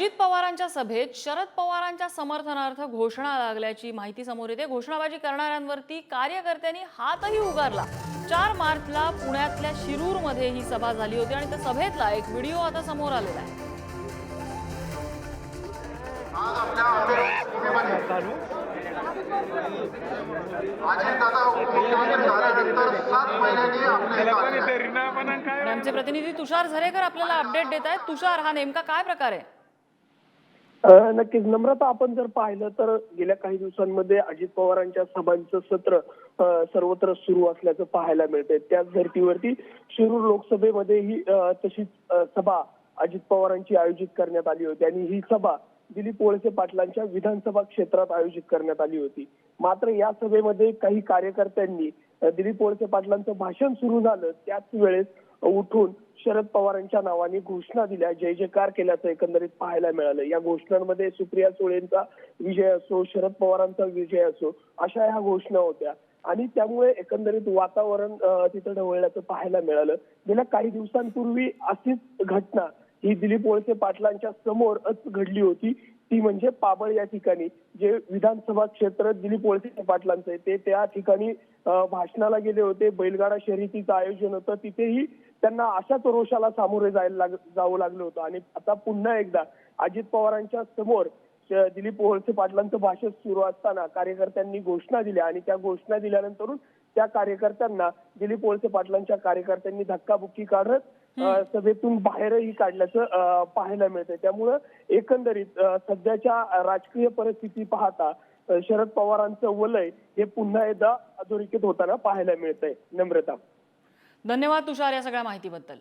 अजित पवारांच्या सभेत शरद पवारांच्या समर्थनार्थ घोषणा लागल्याची माहिती समोर येते. घोषणाबाजी करणाऱ्यांवरती कार्यकर्त्यांनी हातही उगारला. चार मार्चला पुण्यातल्या शिरूरमध्ये ही सभा झाली होती आणि त्या सभेतला एक व्हिडिओ आता समोर आलेला आहे. आमचे प्रतिनिधी तुषार झरेकर आपल्याला अपडेट देत आहेत. तुषार हा नेमका काय प्रकार आहे? नक्कीच. नम्रता आपण जर पाहिलं तर गेल्या काही दिवसांमध्ये अजित पवारांच्या सभांचं सत्र सर्वत्र सुरू असल्याचं पाहायला मिळतंय. त्याच धर्तीवरती शिरूर लोकसभेमध्ये ही तशीच सभा अजित पवारांची आयोजित करण्यात आली होती आणि ही सभा दिलीप वळसे पाटलांच्या विधानसभा क्षेत्रात आयोजित करण्यात आली होती. मात्र या सभेमध्ये काही कार्यकर्त्यांनी दिलीप वळसे पाटलांचं भाषण सुरू झालं. त्याच वेळेस उठून शरद पवारांच्या नावाने घोषणा दिल्या. जय जयकार केल्याचं एकंदरीत पाहायला मिळालं. या घोषणांमध्ये सुप्रिया सुळेंचा विजय असो शरद पवारांचा विजय असो अशा ह्या घोषणा होत्या. आणि त्यामुळे एकंदरीत वातावरण तिथं ढवळल्याचं पाहायला मिळालं. गेल्या काही दिवसांपूर्वी अशीच घटना ही दिलीप वळसे पाटलांच्या समोरच घडली होती. ती म्हणजे पाबळ या ठिकाणी जे विधानसभा क्षेत्र दिलीप वळसे पाटलांचं आहे ते त्या ठिकाणी भाषणाला गेले होते बैलगाडा शर्यतीचं आयोजन होतं तिथेही त्यांना अशाच रोषाला सामोरे जायला लाग जावं लागलं होतं. आणि आता पुन्हा एकदा अजित पवारांच्या समोर दिलीप वळसे पाटलांचं भाषण सुरू असताना कार्यकर्त्यांनी घोषणा दिल्या आणि त्या घोषणा दिल्यानंतरून त्या कार्यकर्त्यांना दिलीप वळसे पाटलांच्या कार्यकर्त्यांनी धक्काबुक्की काढत सभेतून बाहेरही काढल्याचं पाहायला मिळतंय. त्यामुळं एकंदरीत सध्याच्या राजकीय परिस्थिती पाहता शरद पवारांचं वलय हे पुन्हा एकदा अधोरेखित होताना पाहायला मिळतंय. नम्रता. धन्यवाद तुषार या सगळ्या माहितीबद्दल.